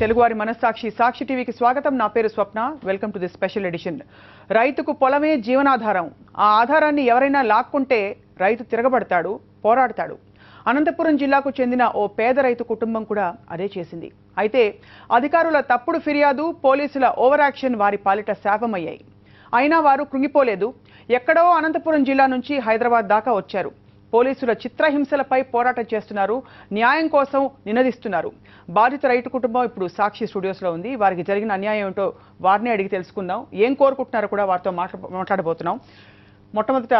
తెలుగువారి మనస్సాక్షి సాక్షి టీవీకి స్వాగతం. నా పేరు Swapna. Welcome to the special edition రైతుకు పొలమే జీవనాధారం. ఆ ఆధారాన్ని ఎవరైనా లాక్కుంటే రైతు తిరగబడతాడు పోరాడతాడు. అనంతపురం జిల్లాకు చెందిన ఓ పేద రైతు కుటుంబం కూడా అదే చేసింది. అయితే అధికారుల తప్పుడు ఫిర్యాదు పోలీసుల ఓవర్ యాక్షన్ వారి పాలిట శాపమయ్యాయి. అయినా వారు కృంగిపోలేదు. ఎక్కడో అనంతపురం జిల్లా నుంచి హైదరాబాద్ దాకా వచ్చారు. పోలీసుల చిత్రహింసలపై పోరాటం చేస్తున్నారు. న్యాయం కోసం నినదిస్తున్నారు. బాధిత రైతు కుటుంబం ఇప్పుడు సాక్షి స్టూడియోస్లో ఉంది. వారికి జరిగిన అన్యాయం ఏంటో వారిని అడిగి తెలుసుకుందాం. ఏం కోరుకుంటున్నారో కూడా వారితో మాట్లా మాట్లాడబోతున్నాం. మొట్టమొదట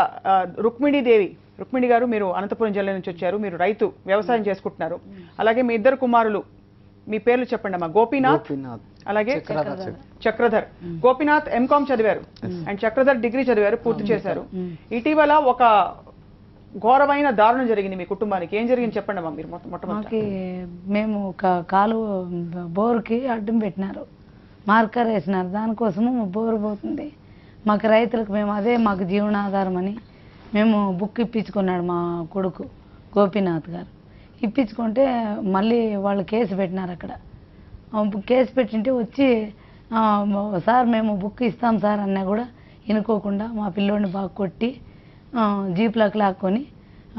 రుక్మిణీదేవి రుక్మిణి గారు మీరు అనంతపురం జిల్లా నుంచి వచ్చారు. మీరు రైతు వ్యవసాయం చేసుకుంటున్నారు. అలాగే మీ ఇద్దరు కుమారులు మీ పేర్లు చెప్పండి అమ్మా. గోపీనాథ్ గోపీనాథ్ అలాగే చక్రధర్. గోపీనాథ్ ఎంకామ్ చదివారు. అండ్ చక్రధర్ డిగ్రీ చదివారు పూర్తి చేశారు. ఇటీవల ఒక ఘోరమైన దారుణం జరిగింది మీ కుటుంబానికి. ఏం జరిగింది చెప్పండి అమ్మా మీరు మొట్టమొదటి. మేము ఒక కాలు బోరుకి అడ్డం పెట్టినారు. మార్కర్ వేసినారు. దానికోసము బోరు పోతుంది. మాకు రైతులకు మేము అదే మాకు జీవనాధారం అని మేము బుక్ ఇప్పించుకున్నాడు మా కొడుకు గోపీనాథ్ గారు. ఇప్పించుకుంటే మళ్ళీ వాళ్ళు కేసు పెట్టినారు అక్కడ. కేసు పెట్టింటే వచ్చి సార్ మేము బుక్ ఇస్తాం సార్ అన్నా కూడా ఇనుకోకుండా మా పిల్లోడిని బాగా కొట్టి జీప్లోకి లాక్కొని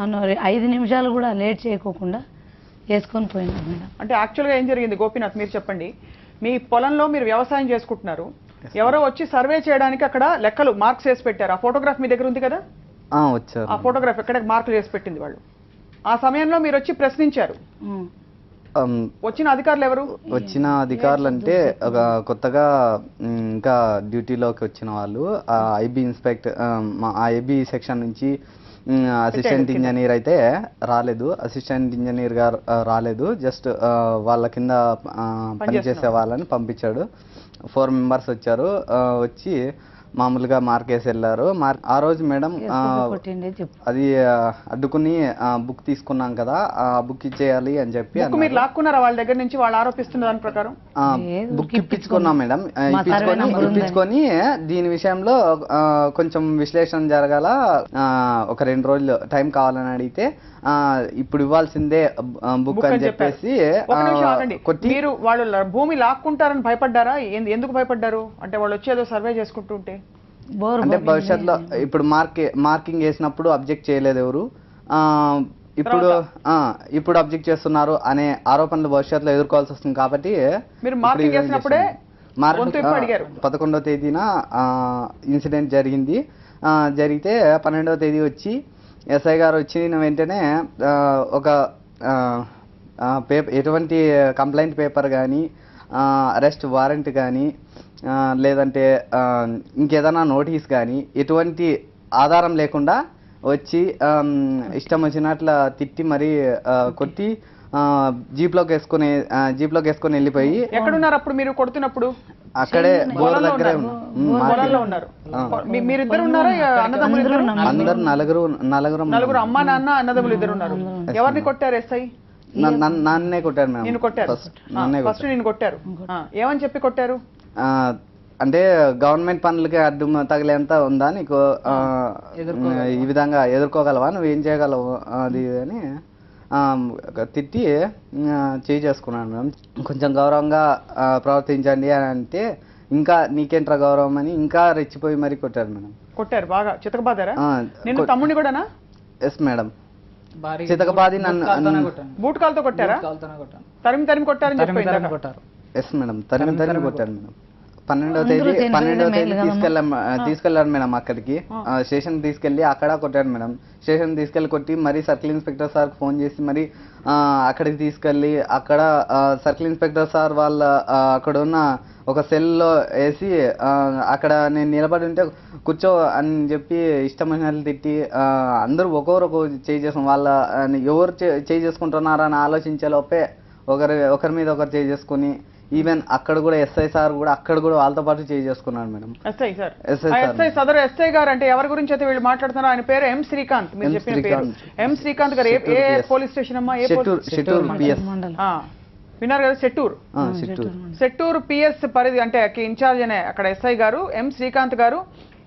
అన్న ఐదు నిమిషాలు కూడా లేట్ చేయకోకుండా వేసుకొని పోయినారు మేడం. అంటే యాక్చువల్గా ఏం జరిగింది? గోపీనాథ్ మీరు చెప్పండి. మీ పొలంలో మీరు వ్యవసాయం చేసుకుంటున్నారు. ఎవరో వచ్చి సర్వే చేయడానికి అక్కడ లెక్కలు మార్క్స్ చేసి పెట్టారు. ఆ ఫోటోగ్రాఫ్ మీ దగ్గర ఉంది కదా? ఆ, వచ్చారు. ఆ ఫోటోగ్రాఫ్ ఎక్కడ మార్కులు చేసి పెట్టింది వాళ్ళు? ఆ సమయంలో మీరు వచ్చి ప్రశ్నించారు. వచ్చిన అధికారులు ఎవరు? వచ్చిన అధికారులు అంటే ఒక కొత్తగా ఇంకా డ్యూటీలోకి వచ్చిన వాళ్ళు. ఆ ఐబీ ఇన్స్పెక్ట్ మా ఐబీ సెక్షన్ నుంచి అసిస్టెంట్ ఇంజనీర్ అయితే రాలేదు. అసిస్టెంట్ ఇంజనీర్ గారు ఆ, రాలేదు. జస్ట్ ఆ, వాళ్ళ కింద ఆ, పనిచేసే వాళ్ళని పంపించాడు. ఫోర్ మెంబర్స్ వచ్చారు. ఆ, వచ్చి మామూలుగా మార్కేసి వెళ్ళారు. ఆ రోజు మేడం అది ఆ, అడ్డుకుని బుక్ తీసుకున్నాం కదా ఆ బుక్ ఇచ్చేయాలి అని చెప్పి బుక్ మీరు లాక్కున్నారా వాళ్ళ దగ్గర నుంచి? వాళ్ళు ఆరోపిస్తున్న దాని ప్రకారం? బుక్ ఇప్పించుకున్నాం. మేడం. ఇప్పించుకొని. ఇప్పించుకొని దీని విషయంలో కొంచెం విశ్లేషణ జరగాల. ఆ, ఒక రెండు రోజులు టైం కావాలని అడిగితే ఇప్పుడు ఇవ్వాల్సిందే బుక్ అని. చెప్పేసి మీరు వాళ్ళు భూమి లాక్కుంటారని భయపడ్డారా? ఎందు- ఎందుకు భయపడ్డారు? అంటే వాళ్ళు వచ్చి ఏదో సర్వే చేసుకుంటుంటే అంటే భవిష్యత్తులో ఇప్పుడు మార్క్ మార్కింగ్ వేసినప్పుడు అబ్జెక్ట్ చేయలేదు ఎవరు. ఆ, ఇప్పుడు ఆ, ఇప్పుడు అబ్జెక్ట్ చేస్తున్నారు అనే ఆరోపణలు భవిష్యత్తులో ఎదుర్కోవాల్సి వస్తుంది కాబట్టి మీరు మార్కింగ్ అడిగారు. పదకొండవ తేదీన ఇన్సిడెంట్ జరిగింది. ఆ, జరిగితే పన్నెండవ తేదీ వచ్చి ఎస్ఐ గారు వచ్చిన వెంటనే ఒక పేపర్ ఎటువంటి కంప్లైంట్ పేపర్ కానీ అరెస్ట్ వారెంట్ కానీ లేదంటే ఇంకేదైనా నోటీస్ కానీ ఎటువంటి ఆధారం లేకుండా వచ్చి ఇష్టం వచ్చినట్ల తిట్టి మరీ కొట్టి జీప్లోకి వేసుకొని ఆ, జీప్లోకి వేసుకొని వెళ్ళిపోయి ఎక్కడున్నారు అప్పుడు మీరు కొడుతున్నప్పుడు? అక్కడే బోర్ దగ్గరే ఉన్నారు. మీరిద్దరు ఉన్నారా? అన్నదమ్ములు ఇద్దరు అందరు నలుగురు నలుగురు నలుగురు అమ్మ నాన్న అన్నదమ్ములు ఇద్దరు ఉన్నారు. ఎవరిని కొట్టారు ఎస్ఐ? నన్నే కొట్టారు నేను మేడం కొట్టారు. ఫస్ట్ నన్నే ఫస్ట్ నేను కొట్టారు. ఏమని చెప్పి కొట్టారు? అంటే గవర్నమెంట్ పనులకి అడ్డు తగిలేంత ఉందా నీకు? ఈ విధంగా ఎదుర్కోగలవా? నువ్వు ఏం చేయగలవు? అది అని తిట్టి చేయి చేసుకున్నాను మేడం. కొంచెం గౌరవంగా ప్రవర్తించండి అని అంటే ఇంకా నీకేంట్రా గౌరవం అని ఇంకా రెచ్చిపోయి మరీ కొట్టారు మేడం. కొట్టారు? బాగా చితకబాదారా? ఆ, నిన్ను తమ్ముడిని కూడానా? Yes madam. చితకబాది నన్ను బూట్ కాల్తో కొట్టారా? తరిమి తరిమి కొట్టారని చెప్పి ఇందాక. ఎస్ మేడం తరిమి తరిమి కొట్టారు. మేడం. పన్నెండవ తేదీ పన్నెండవ తేదీ తీసుకెళ్ళాం తీసుకెళ్ళాను మేడం అక్కడికి. స్టేషన్ తీసుకెళ్ళి అక్కడ కొట్టాడు మేడం. స్టేషన్ తీసుకెళ్ళి కొట్టి మరీ సర్కిల్ ఇన్స్పెక్టర్ సార్ ఫోన్ చేసి మరి అక్కడికి తీసుకెళ్ళి అక్కడ సర్కిల్ ఇన్స్పెక్టర్ సార్ వాళ్ళ అక్కడ ఉన్న ఒక సెల్లో వేసి అక్కడ నేను నిలబడి ఉంటే కూర్చో అని చెప్పి ఇష్టం వచ్చినట్లు తిట్టి అందరూ ఒక్కొక్క చేయి చేసాం వాళ్ళ ఎవరు చే- చేయి చేసుకుంటున్నారా అని ఆలోచించే లోపే ఒకరి ఒకరి మీద ఒకరు చేసుకుని ఈవెన్ అక్కడ కూడా ఎస్ఐ సార్ కూడా అక్కడ కూడా వాళ్ళతో పాటు చేయి చేసుకున్నాడు మేడం. ఎస్ఐ సార్ ఎస్ఐ సదరు ఎస్ఐ గారు అంటే ఎవరి గురించి అయితే వీళ్ళు మాట్లాడుతున్నారో ఆయన పేరు ఎం శ్రీకాంత్ మీరు చెప్పిన పేరు. ఎం శ్రీకాంత్ గారు ఏ- ఏ పోలీస్ స్టేషన్ అమ్మా? ఏ విన్నారు కదా సెట్టూర్ సెట్టూరు పిఎస్ పరిధి అంటే ఇన్ఛార్జ్ అనే అక్కడ ఎస్ఐ గారు ఎం శ్రీకాంత్ గారు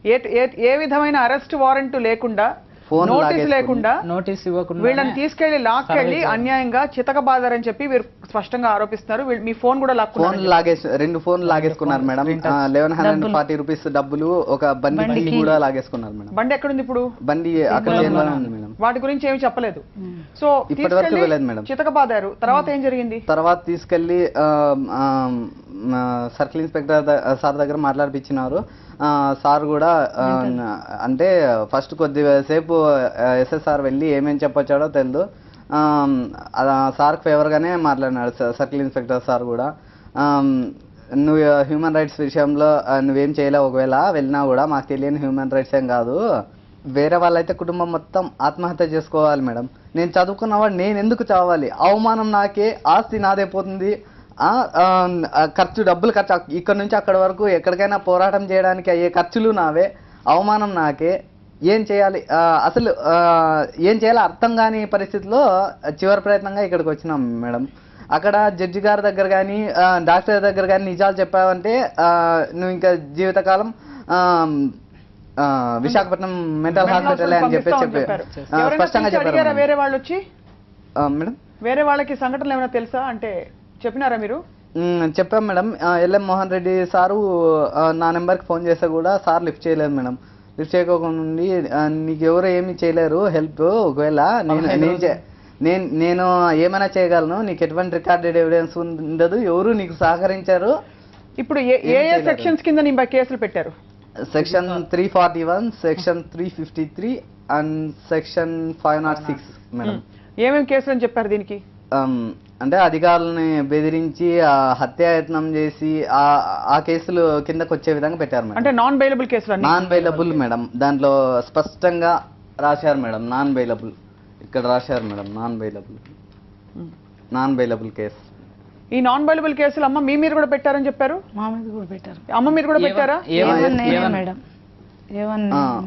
ఏ- ఏ విధమైన అరెస్ట్ వారెంట్ లేకుండా ఫోన్ నోటీస్ లేకుండా నోటీస్ ఇవ్వకుండా వీళ్ళని తీసుకెళ్ళి లాక్కెళ్ళి అన్యాయంగా చితకబాదారని చెప్పి వీరు స్పష్టంగా ఆరోపిస్తున్నారు. వీళ్ళు- మీ ఫోన్ కూడా ఫోన్ లాక్కున్నారు లాగేసి రెండు phone లాగేసుకున్నారు madam. Eleven hundred forty rupees డబ్బులు ఒక బండి కూడా లాగేసుకున్నారు మేడం. బండి ఎక్కడుంది ఇప్పుడు? బండి అక్కడ ఉంది మేడం. వాటి గురించి ఏమి చెప్పలేదు. సో ఇప్పటి వరకు వెళ్ళలేదు మేడం. చితకబాదారు. తర్వాత ఏం జరిగింది? తర్వాత తీసుకెళ్ళి సర్కిల్ ఇన్స్పెక్టర్ సార్ దగ్గర మాట్లాడిపించినారు సార్ కూడా అంటే ఫస్ట్ కొద్దిసేపు ఎస్ఎస్ఆర్ వెళ్ళి ఏమేం చెప్పొచ్చాడో తెలియదు సార్కి ఫేవర్గానే మాట్లాడినాడు సర్కిల్ ఇన్స్పెక్టర్ సార్ కూడా. నువ్వు హ్యూమన్ రైట్స్ విషయంలో నువ్వేం చేయలేవు ఒకవేళ వెళ్ళినా కూడా మాకు తెలియని హ్యూమన్ రైట్స్ ఏం కాదు. వేరే వాళ్ళైతే కుటుంబం మొత్తం ఆత్మహత్య చేసుకోవాలి మేడం. నేను చదువుకున్నవాడు నేను ఎందుకు చావాలి? అవమానం నాకే ఆస్తి నాదే పోతుంది. ఖర్చు డబ్బులు ఖర్చు ఇక్కడ నుంచి అక్కడ వరకు ఎక్కడికైనా పోరాటం చేయడానికి అయ్యే ఖర్చులు నావే అవమానం నాకే. ఏం చేయాలి? అసలు ఏం చేయాలో అర్థం కాని పరిస్థితిలో చివరి ప్రయత్నంగా ఇక్కడికి వచ్చినాం మేడం. అక్కడ జడ్జి గారి దగ్గర కానీ డాక్టర్ దగ్గర కానీ నిజాలు చెప్పావంటే నువ్వు ఇంకా జీవితకాలం విశాఖపట్నం మెంటల్ హాస్పిటల్ అని చెప్పి చెప్పారు. స్పష్టంగా చెప్పారు. వేరే వాళ్ళు వచ్చి మేడం? వేరే వాళ్ళకి సంఘటనలు ఏమైనా తెలుసా? అంటే చెప్పినారా మీరు? చెప్పాం madam. LM Mohan Reddy sir నా నెంబర్కి ఫోన్ చేస్తే కూడా సార్ లిఫ్ట్ చేయలేదు మేడం. లిఫ్ట్ చేయకోకుండా ఆ, నీకు ఎవరు ఏమి చేయలేరు హెల్ప్ ఒకవేళ నేను నేను నేను నేను ఏమైనా చేయగలను నీకు ఎటువంటి రికార్డెడ్ ఎవిడెన్స్ ఉండదు ఎవరు నీకు సహకరించారు? ఇప్పుడు ఏ ఏ సెక్షన్స్ కింద నింబై కేసులు పెట్టారు? Section three forty one section three fifty three and section five not six madam. ఏమేమి కేసులు అని చెప్పారు దీనికి? అంటే అధికారులని బెదిరించి ఆ హత్యాయత్నం చేసి ఆ ఆ కేసులు కిందకు వచ్చే విధంగా పెట్టారు మేడం. అంటే నాన్ బెయిలబుల్ కేసులు నాన్ బెయిలబుల్ మేడం. దాంట్లో స్పష్టంగా రాశారు మేడం నాన్ బెయిలబుల్ ఇక్కడ రాశారు madam non bailable non bailable case. ఈ నాన్ బెయిలబుల్ కేసులు అమ్మ మీ మీద కూడా పెట్టారని చెప్పారు? మా మీద కూడా పెట్టారు. అమ్మ మీద కూడా పెట్టారా? మేడం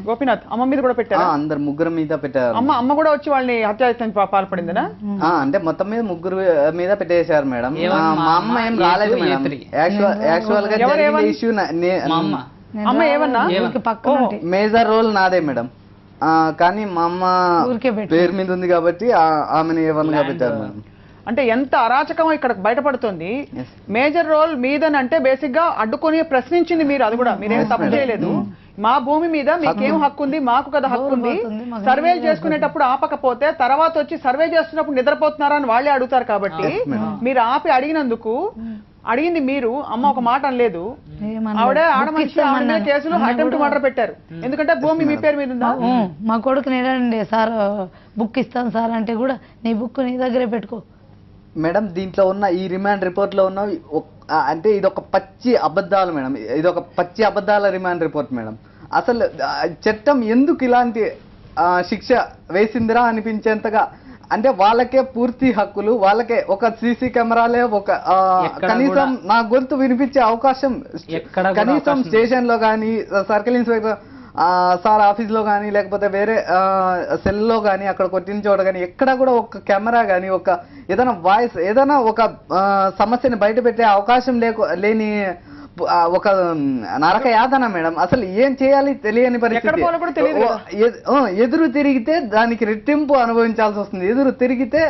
గోపీనాథ్ అమ్మ మీద కూడా ఆ, పెట్టారా అందరు ముగ్గురు మీద పెట్టారు. అమ్మ అమ్మ కూడా వచ్చి వాళ్ళని హత్యాయత్నం పా- పాల్పడిందనా? ఆ, అంటే మొత్తం మీద ముగ్గురు మీద పెట్టేశారు మేడం. మా అమ్మ ఏం రాలేదు మేడం. యాక్చువల్గా ఇష్యూ అమ్మ. ఏమన్నా? మేజర్ రోల్ నాదే మేడం. ఆ, కానీ మా అమ్మ పేరు మీద ఉంది కాబట్టి ఆ- ఆమెను ఏవన్గా పెట్టారు మేడం. అంటే ఎంత అరాచకం ఇక్కడ బయటపడుతుంది. మేజర్ రోల్ మీదని అంటే బేసిక్గా అడ్డుకొని ప్రశ్నించింది మీరు అది కూడా. మీరేం తప్పు చేయలేదు. మా భూమి మీద మీకేం హక్కు ఉంది మాకు కదా హక్కు ఉంది సర్వేలు చేసుకునేటప్పుడు ఆపకపోతే తర్వాత వచ్చి సర్వే చేస్తున్నప్పుడు నిద్రపోతున్నారా అని వాళ్ళే అడుగుతారు కాబట్టి మీరు ఆపి అడిగినందుకు అడిగింది మీరు అమ్మ ఒక మాట అనలేదు. ఆవిడ ఆడ మనిషి ఆవిడ మీద కేసులు అటెంప్ట్ మర్డర్ పెట్టారు. ఎందుకంటే భూమి మీ పేరు మీద ఉందా మా కొడుకు నేడండి సార్ బుక్ ఇస్తాను సార్ అంటే కూడా నీ బుక్ నీ దగ్గరే పెట్టుకో. మేడం దీంట్లో ఉన్న ఈ రిమాండ్ రిపోర్ట్లో ఉన్న అంటే ఇది ఒక పచ్చి అబద్ధాలు మేడం. ఇది ఒక పచ్చి అబద్ధాల రిమాండ్ రిపోర్ట్ మేడం. అసలు చట్టం ఎందుకు ఇలాంటి శిక్ష వేసిందిరా అనిపించేంతగా? అంటే వాళ్ళకే పూర్తి హక్కులు వాళ్ళకే ఒక సీసీ కెమెరాలే ఒక కనీసం నా గొంతు వినిపించే అవకాశం కనీసం స్టేషన్లో కానీ సర్కిల్ ఇన్స్పెక్టర్ ఆ, సార్ ఆఫీస్లో కానీ లేకపోతే వేరే సెల్లో కానీ అక్కడ కొట్టిన చోట కానీ ఎక్కడ కూడా ఒక కెమెరా కానీ ఒక ఏదైనా వాయిస్ ఏదైనా ఒక సమస్యని బయట పెట్టే అవకాశం లేకు లేని ఒక నరక యాతన మేడం. అసలు ఏం చేయాలి తెలియని ఓ, ఎదురు తిరిగితే దానికి రెట్టింపు అనుభవించాల్సి వస్తుంది. ఎదురు తిరిగితే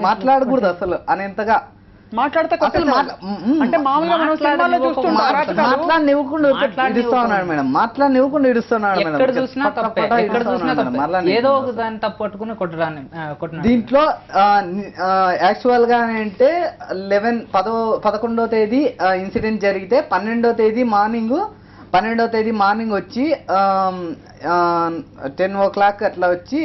మాట్లాడకూడదు అసలు అనేంతగా. మాట్లాడితే అసలు కొట్టేస్తారు. మాట్లా- మ్, మ్. అంటే మామూలుగా మనం సినిమాల్లో చూస్తుంటాం అరాచకాలు. మాట్లాడనివ్వకుండా ఇడుస్తా ఉన్నాడు మేడం. మాట్లాడనివ్వకుండా ఇడుస్తున్నాడు మేడం. ఎక్కడ చూసినా తప్పే ఎక్కడ తప్పే. ఏదో ఒక దాన్ని తప్పు పట్టుకుని కొట్టడాన్ని దీంట్లో యాక్చువల్గా అంటే లెవెన్ పదో పదకొండో తేదీ ఇన్సిడెంట్ జరిగితే పన్నెండో తేదీ మార్నింగ్ పన్నెండో తేదీ మార్నింగ్ వచ్చి టెన్ ఓ క్లాక్ అట్లా వచ్చి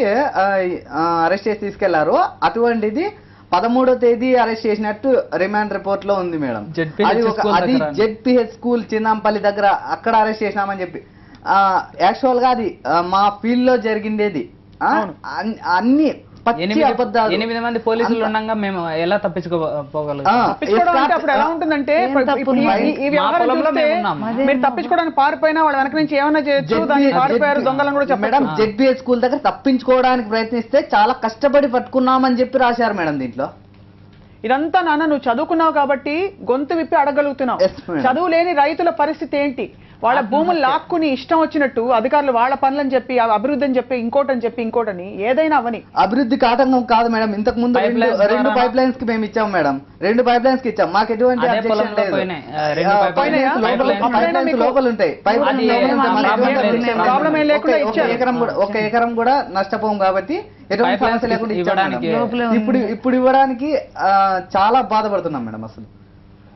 అరెస్ట్ చేసి తీసుకెళ్ళారు. అటువంటిది పదమూడో తేదీ అరెస్ట్ చేసినట్టు రిమాండ్ రిపోర్ట్లో ఉంది మేడం. అది ఒక అది. జెడ్పిహెచ్ స్కూల్ చిన్నంపల్లి దగ్గర అక్కడ అరెస్ట్ చేసినామని చెప్పి. యాక్చువల్గా అది మా ఫీల్డ్లో అన్- అన్ని ఎనిమిది మంది పోలీసులు ఉండగా మేము ఎలా అప్పుడు ఎలా ఉంటుందంటే ఈ- వ్యవహారం చూస్తే. మీరు తప్పించుకోవడానికి పారిపోయినా వాళ్ళ వెనక నుంచి ఏమైనా చేయొచ్చు దాన్ని పారిపోయారు దొంగలను కూడా మేడం చెప్పడం జెడ్పిహెచ్ స్కూల్ దగ్గర తప్పించుకోవడానికి ప్రయత్నిస్తే చాలా కష్టపడి పట్టుకున్నామని చెప్పి రాశారు మేడం దీంట్లో. ఇదంతా నాన్న నువ్వు చదువుకున్నావు కాబట్టి గొంతు విప్పి అడగలుగుతున్నావు. చదువు లేని రైతుల పరిస్థితి ఏంటి? వాళ్ళ భూములు లాక్కుని ఇష్టం వచ్చినట్టు అధికారులు వాళ్ళ పనులని చెప్పి ఆ అభివృద్ధి అని చెప్పి ఇంకోటని చెప్పి ఇంకోటని ఏదైనా అవని. అభివృద్ధికి ఆటంకం కాదు మేడం. ఇంతకు ముందు రెండు పైప్ లైన్స్కి మేము ఇచ్చాం మేడం. రెండు పైప్ లైన్స్కి ఇచ్చాం. మాకు ఎటువంటి లోపల ఉంటాయి. ఒక-. ఎకరం కూడా ఒక ఎకరం కూడా నష్టపోం కాబట్టి ఎటువంటి సమస్య లేకుండా ఇప్పుడు ఇప్పుడు ఇవ్వడానికి చాలా బాధపడుతున్నాం మేడం అసలు.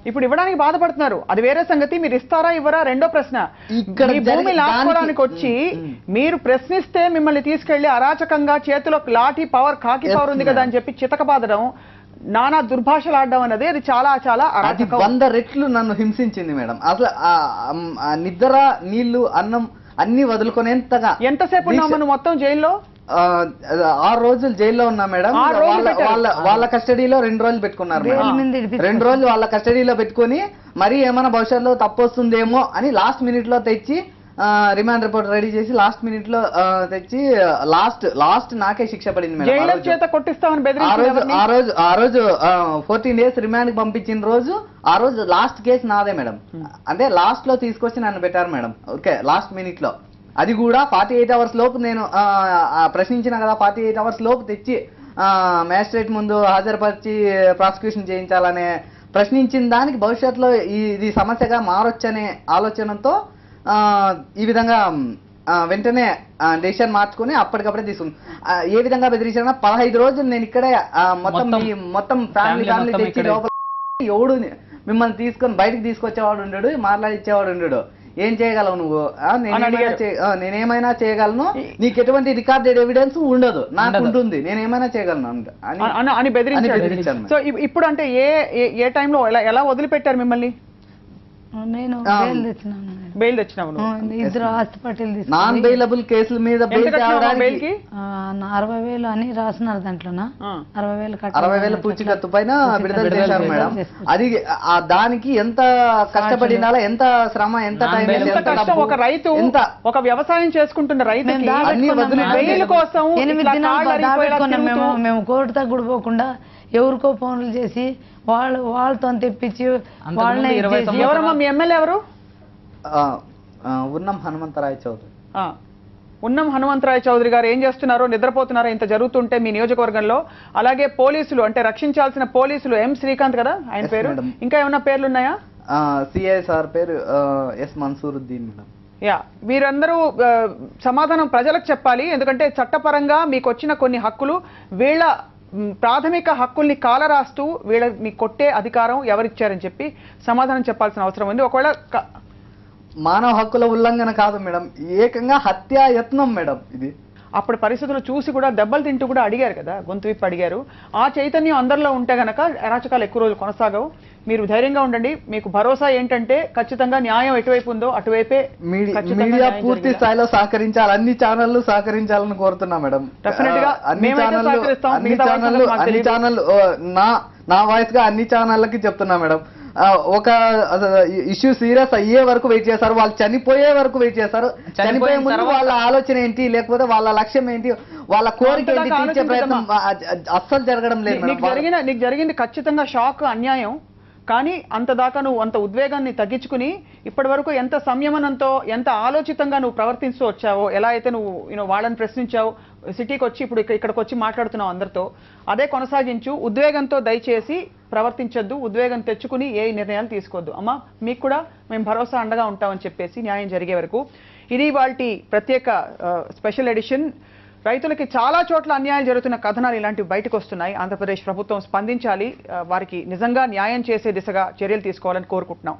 ఇప్పుడు ఇవ్వడానికి బాధపడుతున్నారు. అది వేరే సంగతి మీరు ఇస్తారా ఇవ్వరా రెండో ప్రశ్న. మీ భూమి లాక్కోవడానికి వచ్చి. మీరు ప్రశ్నిస్తే మిమ్మల్ని తీసుకెళ్ళి అరాచకంగా చేతిలో లాఠీ పవర్ కాకి పవర్ ఉంది కదా అని చెప్పి చితకబాదడం నానా దుర్భాషలు ఆడడం అనేది అది చాలా చాలా అది అరాచకం. వంద రెట్లు నన్ను హింసించింది మేడం. అసలు నిద్ర నీళ్ళు అన్నం అన్ని వదులుకునేంతగా ఎంతసేపు ఉన్నావు మనం మొత్తం జైల్లో? ఆరు రోజులు జైల్లో ఉన్నా మేడం. వాళ్ళ. వాళ్ళ కస్టడీలో రెండు రోజులు పెట్టుకున్నారు రెండు రోజులు వాళ్ళ కస్టడీలో పెట్టుకొని మరి ఏమైనా భవిష్యత్తులో తప్పు వస్తుందేమో అని లాస్ట్ మినిట్లో తెచ్చి రిమాండ్ రిపోర్ట్ రెడీ చేసి లాస్ట్ మినిట్లో తెచ్చి లాస్ట్ లాస్ట్ నాకే శిక్ష పడింది మేడం ఆ రోజు. ఆ రోజు ఫోర్టీన్ డేస్ రిమాండ్ పంపించిన రోజు ఆ రోజు లాస్ట్ కేసు నాదే మేడం. అంటే లాస్ట్లో తీసుకొచ్చి నన్ను పెట్టారు మేడం. ఓకే లాస్ట్ మినిట్లో. అది కూడా ఫార్టీ ఎయిట్ అవర్స్ లోపు నేను ప్రశ్నించిన కదా ఫార్టీ ఎయిట్ అవర్స్ లోపు తెచ్చి మ్యాజిస్ట్రేట్ ముందు హాజరుపరిచి ప్రాసిక్యూషన్ చేయించాలనే ప్రశ్నించిన దానికి భవిష్యత్తులో ఇది సమస్యగా మారొచ్చనే ఆలోచనతో ఆ, ఈ విధంగా వెంటనే డెసిషన్ మార్చుకుని అప్పటికప్పుడే ఆ, ఏ విధంగా బెదిరించారన్నా పదహైదు రోజులు నేను ఇక్కడే మొత్తం మొత్తం మీ మొత్తం ఫ్యామిలీ ఫ్యామిలీ తెచ్చి. లోపల ఎవడు మిమ్మల్ని తీసుకొని బయటికి తీసుకొచ్చేవాడు ఉండడు మాట్లాడిచ్చేవాడు ఉండడు ఏం చేయగలవు నువ్వు? నేనేమైనా చేయగలను? నీకు ఎటువంటి రికార్డెడ్ ఎవిడెన్స్ ఉండదు. నాకు. ఉంటుంది. నేనేమైనా చేయగలను అంట- అని బెదిరించాను సో ఇప్- ఇప్పుడు అంటే ఏ ఏ- టైంలో ఎలా ఎలా వదిలిపెట్టారు మిమ్మల్ని? నేను బెయిల్ తెచ్చినావు ఇద్దరు హాస్పిటల్ నాన్ బెయిలబుల్ కేసుల మీద బెయిల్ అరవై వేలు అని రాసినారు దాంట్లోనా? ఆ. అరవై వేలు అరవై వేల పూచికత్తు పైన విడుదల చేశారు. మేడం. అది ఆ దానికి ఎంత కష్టపడినారా ఎంత శ్రమ ఎంత టైం బెయిల్ ఎంత కష్టం ఒక రైతు ఒక వ్యవసాయం చేసుకుంటున్న. బెయిల్ కోసం ఎనిమిది మేము. మేము కోర్టు తగ్గుడు పోకుండా ఎవరికో ఫోన్లు చేసి వాళ్ళు వాళ్ళతో తెప్పించి వాళ్ళని ఎవరమ్మా? మీ ఎమ్మెల్యే ఎవరు? ఉన్నం హనుమంతరాయ్ చౌదరి. ఉన్నం హనుమంతరాయ చౌదరి గారు ఏం చేస్తున్నారో? నిద్రపోతున్నారో? ఇంత జరుగుతుంటే మీ నియోజకవర్గంలో. అలాగే పోలీసులు అంటే రక్షించాల్సిన పోలీసులు ఎం శ్రీకాంత్ కదా? ఆయన పేరు. ఇంకా ఏమైనా పేర్లు ఉన్నాయా సిఐ సార్ పేరు ఎస్ మన్సూరుద్దీన్ మేడం. యా వీరందరూ ఆ, సమాధానం ప్రజలకు చెప్పాలి. ఎందుకంటే చట్టపరంగా మీకు వచ్చిన కొన్ని హక్కులు వీళ్ళ మ్, ప్రాథమిక హక్కుల్ని కాలరాస్తూ వీళ్ళని కొట్టే అధికారం ఎవరిచ్చారని చెప్పి సమాధానం చెప్పాల్సిన అవసరం ఉంది. ఒకవేళ మానవ హక్కుల ఉల్లంఘన కాదు మేడం. ఏకంగా హత్యా యత్నం మేడం ఇది. అప్పుడు పరిస్థితులు చూసి కూడా దెబ్బలు తింటూ కూడా అడిగారు కదా గొంతు విప్పి అడిగారు. ఆ చైతన్యం అందరిలో ఉంటే గనక అరాచకాలు ఎక్కువ రోజులు కొనసాగవు. మీరు ధైర్యంగా ఉండండి. మీకు భరోసా ఏంటంటే ఖచ్చితంగా న్యాయం ఎటువైపు ఉందో అటువైపే మీడియా పూర్తి. స్థాయిలో సహకరించాలి. అన్ని ఛానళ్ళు సహకరించాలని కోరుతున్నా మేడం. Definitely గా అన్ని నా నా వాయిస్గా అన్ని ఛానళ్ళకి చెప్తున్నా మేడం. ఒక ఇష్యూ సీరియస్ అయ్యే వరకు వెయిట్ చేశారు వాళ్ళు చనిపోయే వరకు వెయిట్ చేశారు చనిపోయే ముందు వాళ్ళ ఆలోచన ఏంటి? లేకపోతే వాళ్ళ లక్ష్యం ఏంటి? వాళ్ళ కోరిక ఏంటి? తీర్చే ప్రయత్నం అస్సలు జరగడం లేదు నీకు జరిగిన నీకు జరిగింది ఖచ్చితంగా షాక్ అన్యాయం. కానీ అంత దాకా నువ్వు అంత ఉద్వేగాన్ని తగ్గించుకుని ఇప్పటి వరకు ఎంత సంయమనంతో ఎంత ఆలోచితంగా నువ్వు ప్రవర్తిస్తూ వచ్చావో ఎలా అయితే నువ్వు యూనో వాళ్ళని ప్రశ్నించావు సిటీకి వచ్చి ఇప్పుడు ఇక్కడ- ఇక్కడికి వచ్చి మాట్లాడుతున్నావు అందరితో అదే కొనసాగించు ఉద్వేగంతో దయచేసి ప్రవర్తించొద్దు ఉద్వేగం తెచ్చుకుని ఏ నిర్ణయాలు తీసుకోవద్దు. అమ్మ మీకు కూడా మేము భరోసా అండగా ఉంటామని చెప్పేసి న్యాయం జరిగే వరకు ఇది వాళ్ళ ప్రత్యేక స్పెషల్ ఎడిషన్. రైతులకి చాలా చోట్ల అన్యాయం జరుగుతున్న కథనాలు ఇలాంటివి బయటకు వస్తున్నాయి. ఆంధ్రప్రదేశ్ ప్రభుత్వం స్పందించాలి. వారికి నిజంగా న్యాయం చేసే దిశగా చర్యలు తీసుకోవాలని కోరుకుంటున్నాం.